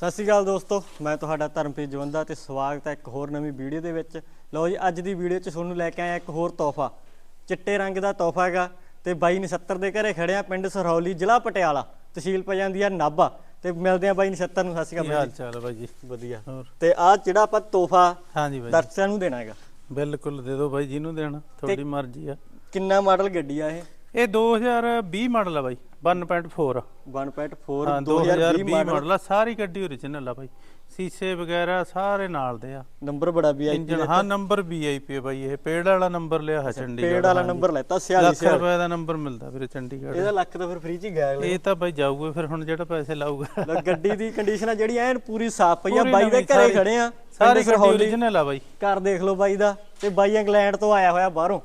ਸਤਿ ਸ਼੍ਰੀ ਅਕਾਲ ਦੋਸਤੋ ਮੈਂ ਤੁਹਾਡਾ ਧਰਮਪ੍ਰੀਤ ਜਵੰਦਾ ਤੇ ਸਵਾਗਤ ਹੈ ਇੱਕ ਹੋਰ ਨਵੀਂ ਵੀਡੀਓ ਦੇ ਵਿੱਚ। ਲਓ ਜੀ ਅੱਜ ਦੀ ਵੀਡੀਓ 'ਚ ਤੁਹਾਨੂੰ ਲੈ ਕੇ ਆਇਆ ਇੱਕ ਹੋਰ ਤੋਹਫਾ। ਚਿੱਟੇ ਰੰਗ ਦਾ ਤੋਹਫਾ ਹੈਗਾ ਤੇ ਬਾਈ 79 ਦੇ ਘਰੇ ਖੜਿਆ ਪਿੰਡ ਸਰਹੌਲੀ ਜ਼ਿਲ੍ਹਾ ਪਟਿਆਲਾ। ਤਹਿਸੀਲ ਪੈ ਜਾਂਦੀ ਹੈ ਨਾਭਾ। ਤੇ ਮਿਲਦੇ ਆ ਬਾਈ 79 ਨੂੰ। ਸਤਿ ਸ਼੍ਰੀ ਅਕਾਲ ਹਾਲ ਚਾਲ ਬਾਈ ਜੀ? ਵਧੀਆ। ਹੋਰ? ਤੇ ਆ ਜਿਹੜਾ ਆਪਾਂ ਤੋਹਫਾ ਹਾਂਜੀ ਬਾਈ ਦਰਸ਼ਕਾਂ ਨੂੰ ਦੇਣਾ ਹੈਗਾ। ਬਿਲਕੁਲ ਦੇ ਦਿਓ ਬਾਈ ਜਿਹਨੂੰ ਦੇਣਾ ਤੁਹਾਡੀ ਮਰਜ਼ੀ ਆ। ਕਿੰਨਾ ਮਾਡਲ ਗੱਡੀ ਆ ਇਹ? ਇਹ 2020 ਮਾਡਲ ਆ ਬਾਈ 1.4 1.4 ਹਾਂ 2020 2020 ਮਾਡਲ ਆ ਸਾਰੀ ਗੱਡੀ ਓਰੀਜਨਲ ਆ ਬਾਈ। ਸੀਸੇ ਵਗੈਰਾ ਸਾਰੇ ਨਾਲ ਦੇ ਆ। ਨੰਬਰ ਬੜਾ ਵੀ ਇੰਜਨ ਹਾਂ ਨੰਬਰ ਵੀਆਈਪੀ ਹੈ ਬਾਈ ਇਹ ਪੇੜ ਵਾਲਾ ਨੰਬਰ ਲਿਆ ਹੈ ਚੰਡੀਗੜ੍ਹ ਪੇੜ ਵਾਲਾ ਨੰਬਰ ਲੈਤਾ 46 ਲੱਖ ਰੁਪਏ ਦਾ ਨੰਬਰ ਮਿਲਦਾ ਵੀਰੇ ਚੰਡੀਗੜ੍ਹ ਇਹਦਾ ਲੱਖ ਤਾਂ ਫਿਰ ਫ੍ਰੀ ਚ ਹੀ ਗਿਆ ਇਹ ਤਾਂ ਬਾਈ ਜਾਊਗਾ ਫਿਰ ਹੁਣ ਜਿਹੜਾ ਪੈਸੇ ਲਾਊਗਾ। ਗੱਡੀ ਦੀ ਕੰਡੀਸ਼ਨ ਆ ਜਿਹੜੀ ਐਨ ਪੂਰੀ ਸਾਫ਼ ਪਈ ਆ ਬਾਈ ਦੇ ਘਰੇ ਖੜੇ ਆ। ਸਾਰੀ ਸਰਹੌਲੀ ਓਰੀਜਨਲ ਆ ਬਾਈ। ਘਰ ਦੇਖ ਲਓ ਬਾਈ ਦਾ। ਤੇ ਬਾਈ ਇੰਗਲੈਂਡ ਤੋਂ ਆਇਆ ਹੋਇਆ ਬਾਹਰੋਂ।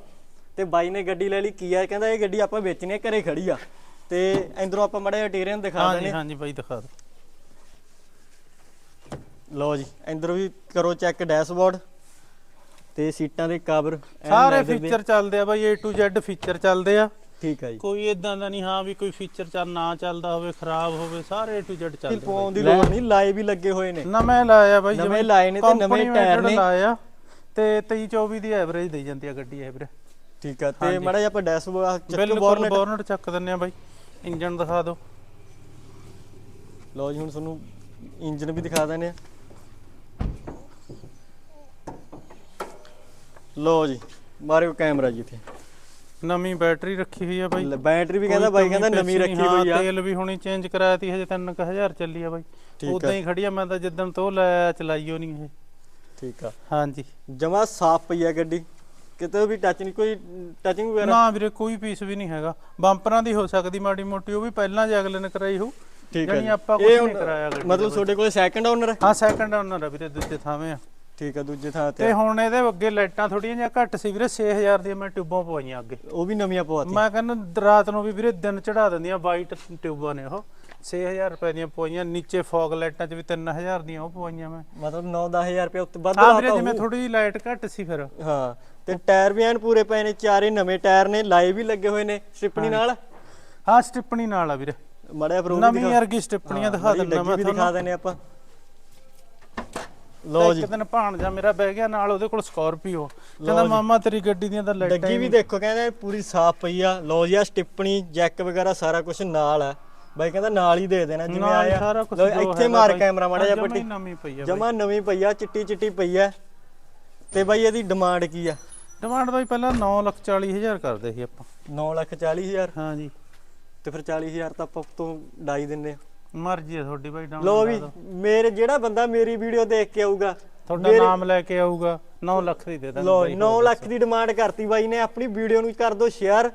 ਤੇ ਬਾਈ ਨੇ ਗੱਡੀ ਲੈ ਲਈ ਕੀ ਆ ਕਹਿੰਦਾ ਇਹ ਗੱਡੀ ਆਪਾਂ ਵੇਚਣੀ ਆ ਘਰੇ ਖੜੀ ਆ। ਤੇ ਇੰਦਰੋਂ ਆਪਾਂ ਮੜੇ ਇੰਟੀਰੀਅਰ ਦਿਖਾ ਹਾਂਜੀ ਦਿੰਦੇ ਹਾਂਜੀ ਬਾਈ ਦਿਖਾ ਦਿਓ। ਲਓ ਜੀ ਇੰਦਰੋਂ ਵੀ ਕਰੋ ਚੈੱਕ ਡੈਸ਼ਬੋਰਡ ਤੇ ਸੀਟਾਂ ਦੇ ਕਵਰ ਸਾਰੇ ਫੀਚਰ ਚੱਲਦੇ ਆ ਬਾਈ A to Z ਫੀਚਰ ਚੱਲਦੇ ਆ। ਠੀਕ ਆ ਜੀ। ਕੋਈ ਇਦਾਂ ਦਾ ਨਹੀਂ ਹਾਂ ਵੀ ਕੋਈ ਫੀਚਰ ਚੱਲ ਨਾ ਚੱਲਦਾ ਹੋਵੇ ਖਰਾਬ ਹੋਵੇ ਸਾਰੇ A to Z ਚੱਲਦੇ ਆ ਪਾਉਣ ਦੀ ਲੋੜ ਨਹੀਂ ਲਾਏ ਵੀ ਲੱਗੇ ਹੋਏ ਨੇ। ਨਵੇਂ ਲਾਇਆ ਬਾਈ ਨਵੇਂ ਲਾਏ ਨੇ ਤੇ ਨਵੇਂ ਟਾਇਰ ਨੇ। ਲਾਇਆ ਤੇ 23 24 ਦੀ ਐਵਰੇਜ ਦੇਈ ਜਾਂਦੀ ਆ ਗੱਡੀ ਇਹ ਵੀਰੇ। ਠੀਕ ਆ ਤੇ ਮੜਾ ਜਿਹਾ ਆਪਾਂ ਡੈਸ਼ਬੋਰਡ ਚੱਕ ਬਿਲਕੁਲ ਬੋਰਨਟ। ਬੋਰਨਟ ਚੱਕ ਦਿੰਨੇ ਆ ਬਾਈ ਇੰਜਨ ਦਿਖਾ ਦਿਓ। ਲਓ ਜੀ ਹੁਣ ਤੁਹਾਨੂੰ ਇੰਜਨ ਵੀ ਦਿਖਾ ਦਿੰਦੇ ਆ। ਲਓ ਜੀ ਮਾਰਿਓ ਕੈਮਰਾ ਜੀ ਇੱਥੇ। ਨਵੀਂ ਬੈਟਰੀ ਰੱਖੀ ਹੋਈ ਆ ਬਾਈ। ਲੈ, ਬੈਟਰੀ ਵੀ ਕਹਿੰਦਾ ਬਾਈ ਕਹਿੰਦਾ ਨਵੀਂ ਰੱਖੀ ਹੋਈ ਆ। ਤੇਲ ਵੀ ਹੁਣੀ ਚੇਂਜ ਕਰਾਇਆ ਤੀ ਹਜੇ 3000 ਚੱਲੀ ਆ ਬਾਈ। ਉਦਾਂ ਹੀ ਖੜੀ ਆ ਮੈਂ ਤਾਂ ਜਿੱਦਣ ਤੋਂ ਲਾਇਆ ਚਲਾਈਓ ਨਹੀਂ ਇਹ। ਠੀਕ ਆ। ਹਾਂਜੀ। ਜਮਾ ਸਾਫ਼ ਪਈ ਆ ਗੱਡੀ। ਕਿਤੇ ਵੀ ਟੱਚ ਨਹੀਂ ਕੋਈ ਟੱਚਿੰਗ ਵਗੈਰਾ? ਨਾ ਵੀਰੇ ਕੋਈ ਪੀਸ ਵੀ ਨਹੀਂ ਹੈਗਾ। ਬੰਪਰਾਂ ਦੀ ਹੋ ਸਕਦੀ ਮਾੜੀ ਮੋਟੀ ਉਹ ਵੀ ਪਹਿਲਾਂ ਜੇ ਅਗਲੇ ਨੇ ਕਰਾਈ ਹੋ ਠੀਕ ਜਾਣੀ ਜੀ। ਆਪਾਂ ਕੁਝ ਨਹੀਂ ਕਰਾਇਆ ਗੱਡੀ ਮਤਲਬ ਤੁਹਾਡੇ ਕੋਲ ਸੈਕੰਡ ਓਨਰ ਹੈ? ਹਾਂ ਸੈਕੰਡ ਓਨਰ ਆ ਵੀਰੇ ਦੂਜੇ ਥਾਵੇਂ ਆ। ਠੀਕ ਆ ਦੂਜੇ ਥਾਂ ਤੇ ਤੇ ਹੁਣ ਇਹਦੇ ਅੱਗੇ ਲਾਈਟਾਂ ਥੋੜੀਆਂ ਜਿਹਾ ਘੱਟ ਸੀ ਵੀਰੇ 6000 ਦੀਆਂ ਮੈਂ ਟਿਊਬਾਂ ਪਵਾਈਆਂ ਅੱਗੇ। ਉਹ ਵੀ ਨਵੀਆਂ ਪਵਾਤੀ ਮੈਂ ਕਹਿੰਦਾ ਰਾਤ ਨੂੰ ਵੀ ਵੀਰੇ ਦਿਨ ਚੜਾ ਦਿੰਦੀਆਂ ਵਾਈਟ ਟਿਊਬਾਂ ਨੇ ਉਹ। 6000 ਰੁਪਏ ਦੀਆਂ ਪਵਾਈਆਂ ਨੀਚੇ ਫੌਗ ਲਾਈਟਾਂ 'ਚ ਵੀ 3000 ਦੀਆਂ ਉਹ ਪਵਾਈਆਂ ਮੈਂ। ਮਤਲਬ 9-10000 ਰੁਪਏ ਉੱਤੇ ਵੱਧ ਹਾਂ ਲਾਤਾ ਵੀਰੇ ਜਿਵੇਂ ਹੋਊ। ਥੋੜੀ ਜਿਹੀ ਲਾਈਟ ਘੱਟ ਸੀ ਫਿਰ। ਹਾਂ ਤੇ ਟਾਇਰ ਵੀ ਐਨ ਪੂਰੇ ਪਏ ਨੇ ਚਾਰੇ ਨਵੇਂ ਟਾਇਰ ਨੇ ਲਾਏ ਵੀ ਲੱਗੇ ਹੋਏ ਨੇ ਸਟਿਪਣੀ ਨਾਲ? ਹਾਂ ਸਟਿੱਪਣੀ ਨਾਲ ਆ ਵੀਰੇ। ਮੜਿਆ ਪ੍ਰੋ ਨਵੀਂ ਵਰਗੀ ਸਟਿੱਪਣੀਆਂ ਦਿਖਾ ਦਿੰਦਾ ਮੈਂ ਦਿਖਾ ਤੁਹਾਨੂੰ। ਦਿੰਨੇ ਆਪਾਂ। ਲਓ ਜੀ। ਇੱਕ ਦਿਨ ਭਾਣਜਾ ਮੇਰਾ ਬਹਿ ਗਿਆ ਨਾਲ ਉਹਦੇ ਕੋਲ ਸਕਾਰਪੀਓ। ਕਹਿੰਦਾ ਮਾਮਾ ਤੇਰੀ ਗੱਡੀ ਦੀਆਂ ਤਾਂ ਲਾਈਟਾਂ ਡੱਗੀ ਵੀ ਦੇਖੋ ਕਹਿੰਦੇ ਪੂਰੀ ਸਾਫ਼ ਪਈ ਆ। ਲਓ ਜੀ ਆ ਸਟਿਪਣੀ ਜੈਕ ਵਗੈਰਾ ਸਾਰਾ ਕੁਝ ਨਾਲ ਆ। ਬਾਈ ਕਹਿੰਦਾ ਨਾਲ ਹੀ ਦੇ ਦੇਣਾ ਜਿਵੇਂ ਨਾਲ ਆਇਆ। ਸਾਰਾ ਲਓ ਇੱਥੇ ਮਾਰ ਕੈਮਰਾ ਮਾੜਾ ਜਿਹਾ ਪੱਟੀ ਨਵੀਂ ਪਈ ਆ ਜਮਾ ਨਵੀਂ ਪਈ ਆ ਚਿੱਟੀ ਚਿੱਟੀ ਪਈ ਆ। ਤੇ ਬਾਈ ਇਹਦੀ ਡਿਮਾਂਡ ਕੀ ਆ? ਡਿਮਾਂਡ ਬਾਈ ਪਹਿਲਾਂ 940000 ਕਰਦੇ ਸੀ ਆਪਾਂ। 9 ਲੱਖ 40 ਹਜ਼ਾਰ? ਹਾਂ ਜੀ। ਤੇ ਫਿਰ 40 ਹਜ਼ਾਰ ਤਾਂ ਆਪਾਂ ਤੋਂ ਡਾਈ ਦਿੰਨੇ ਆ। ਮਰਜ਼ੀ ਹੈ ਤੁਹਾਡੀ ਬਾਈ ਡਾਊਨ ਲਓ ਵੀ ਮੇਰੇ ਜਿਹੜਾ ਬੰਦਾ ਮੇਰੀ ਵੀਡੀਓ ਦੇਖ ਕੇ ਆਊਗਾ ਤੁਹਾਡਾ ਨਾਮ ਲੈ ਕੇ ਆਊਗਾ 9 ਲੱਖ ਦੀ ਦੇ ਦਾਂਗੇ ਲੋ ਬਾਈ 9 ਲੱਖ ਦੀ ਡਿਮਾਂਡ ਕਰਤੀ ਬਾਈ ਨੇ ਆਪਣੀ ਵੀਡੀਓ ਨੂੰ ਕਰ ਦਿਓ ਸ਼ੇਅਰ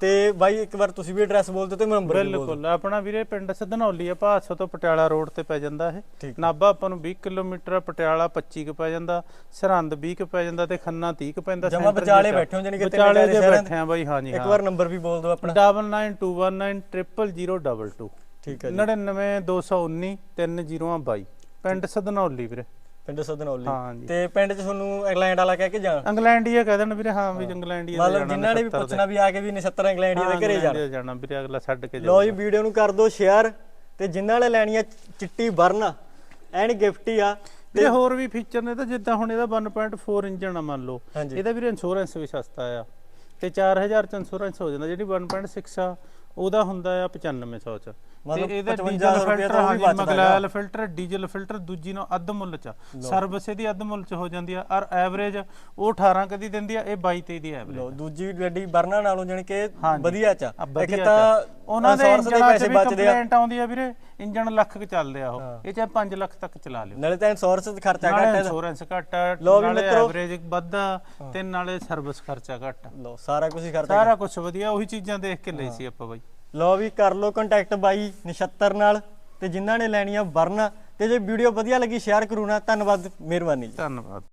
ਤੇ ਬਾਈ ਇੱਕ ਵਾਰ ਤੁਸੀਂ ਵੀ ਐਡਰੈਸ ਬੋਲ ਦਿਓ ਤੇ ਮੈਂ ਨੰਬਰ ਬਿਲਕੁਲ ਆਪਣਾ ਵੀਰੇ ਪਿੰਡ ਸਦਨੌਲੀ ਆ ਭਾਦਸੋਂ ਤੋਂ ਪਟਿਆਲਾ ਰੋਡ ਤੇ ਪੈ ਜਾਂਦਾ ਇਹ। ਨਾਭਾ ਆਪਾਂ ਨੂੰ 20 ਕਿਲੋਮੀਟਰ ਪਟਿਆਲਾ 25 ਕੁ ਪੈ ਜਾਂਦਾ ਸਰਹੰਦ 20 ਕੁ ਪੈ ਜਾਂਦਾ ਤੇ ਖੰਨਾ 30 ਕੁ ਪੈਂਦਾ ਜਮਾਂ ਵਿਚਾਲੇ ਵਿੱਚ। ਬੈਠੇ ਹੋ, ਜਾਣੀ ਕਿ ਵਿਚਾਲੇ ਸ਼ਹਿਰਾਂ ਬੈਠੇ ਆ ਬਾਈ ਹਾਂਜੀ ਇੱਕ ਹਾਂ। ਵਾਰ ਨੰਬਰ ਵੀ ਬੋਲ ਦਿਓ ਆਪਣਾ। 9921000022 ਠੀਕ ਹੈ ਜੀ। 99219 3022 ਪਿੰਡ ਸਦਨੌਲੀ ਵੀਰੇ। ਪਿੰਡ ਸਦਨੌਲੀ ਹਾਂ ਜੀ ਤੇ ਪਿੰਡ 'ਚ ਤੁਹਾਨੂੰ ਇੰਗਲੈਂਡ ਵਾਲਾ ਕਹਿ ਕੇ ਜਾਣ? ਇੰਗਲੈਂਡੀਆ ਕਹਿ ਦੇਣ ਵੀਰੇ ਹਾਂ ਵੀ ਇੰਗਲੈਂਡੀਆ ਮਤਲਬ ਜਿਨ੍ਹਾਂ ਨੇ ਵੀ ਪੁੱਛਣਾ ਵੀ ਆ ਕੇ ਵੀ 79 ਇੰਗਲੈਂਡੀਆ ਦੇ ਘਰੇ ਜਾਣ। ਜਾਣਾ ਵੀਰੇ ਅਗਲਾ ਛੱਡ ਕੇ ਲਓ ਜੀ ਵੀਡੀਓ ਨੂੰ ਕਰ ਦਿਓ ਸ਼ੇਅਰ ਤੇ ਜਿਨ੍ਹਾਂ ਨੇ ਲੈਣੀ ਆ ਚਿੱਟੀ ਬਰਨ ਐਨ ਗਿਫਟ ਹੀ ਆ। ਤੇ ਹੋਰ ਵੀ ਫੀਚਰ ਨੇ ਤਾਂ ਜਿੱਦਾਂ ਹੁਣ ਇਹਦਾ 1.4 ਇੰਜਨ ਆ ਮੰਨ ਲਓ। ਹਾਂਜੀ। ਇਹਦਾ ਵੀਰੇ ਇੰਸ਼ੋਰੈਂਸ ਵੀ ਸਸਤਾ ਆ। ਤੇ 4000 ਚ ਇੰਸ਼ੋਰੈਂਸ ਹੋ ਜਾਂਦਾ ਜਿਹੜੀ 1.6 ਆ ਉਹਦਾ ਹੁੰਦਾ ਆ 9500 ਚ। ਮਤਲਬ ਇਹਦਾ 55 ਡੀਜ਼ਲ ਰੁਪਏ ਫਿਲਟਰ ਤਾਂ ਵੀ ਬਚਦਾ ਮਗਲੈਲ ਫਿਲਟਰ ਡੀਜ਼ਲ ਫਿਲਟਰ ਦੂਜੀ ਨੂੰ ਅੱਧ ਮੁੱਲ ਚ ਸਰਵਿਸ ਇਹਦੀ ਅੱਧ ਮੁੱਲ ਚ ਹੋ ਜਾਂਦੀ ਆ ਔਰ ਐਵਰੇਜ ਉਹ 18 ਕਦੀ ਦਿੰਦੀ ਆ ਇਹ 22 23 ਦੀ ਐਵਰੇਜ ਲਓ ਦੂਜੀ ਗੱਡੀ ਬਰਨਾ ਨਾਲੋਂ ਜਾਣੀ ਕਿ। ਵਧੀਆ ਚ ਇੱਕ ਤਾਂ ਉਹਨਾਂ ਦੇ ਇੰਜਣਾਂ ਚ ਪੈਸੇ ਵੀ ਬਚਦੇ ਆ। ਕੰਪਲੇਂਟ ਆਉਂਦੀ ਆ ਵੀਰੇ ਇੰਜਣ ਲੱਖ ਕ ਚੱਲਦੇ ਆ ਉਹ। ਇਹ ਚਾਹੇ 5 ਲੱਖ ਤੱਕ ਚਲਾ ਲਿਓ। ਨਾਲੇ ਤਾਂ ਇੰਸ਼ੋਰੈਂਸ ਖਰਚਾ ਨਾਲੇ ਘੱਟ ਹੈ ਇੰਸ਼ੋਰੈਂਸ ਘੱਟ ਨਾਲੇ। ਐਵਰੇਜ ਵੱਧਾ ਤੇ ਨਾਲੇ ਸਰਵਿਸ ਖਰਚਾ ਘੱਟ। ਲਓ ਸਾਰਾ ਕੁਝ ਹੀ ਖਰਚਾ ਸਾਰਾ ਕੁਝ ਵਧੀਆ ਉਹੀ ਚੀਜ਼ਾਂ ਦੇਖ ਕੇ ਲਈ ਸੀ ਆਪਾਂ ਬਾਈ। ਲਓ ਵੀ ਕਰ ਲਓ ਕੰਟੈਕਟ ਬਾਈ ਨਛੱਤਰ ਨਾਲ ਤੇ ਜਿਨ੍ਹਾਂ ਨੇ ਲੈਣੀਆਂ ਆ ਵਰਨ ਤੇ ਜੇ ਵੀਡੀਓ ਵਧੀਆ ਲੱਗੀ ਸ਼ੇਅਰ ਕਰੂਣਾ ਧੰਨਵਾਦ, ਮਿਹਰਬਾਨੀ ਜੀ। ਧੰਨਵਾਦ।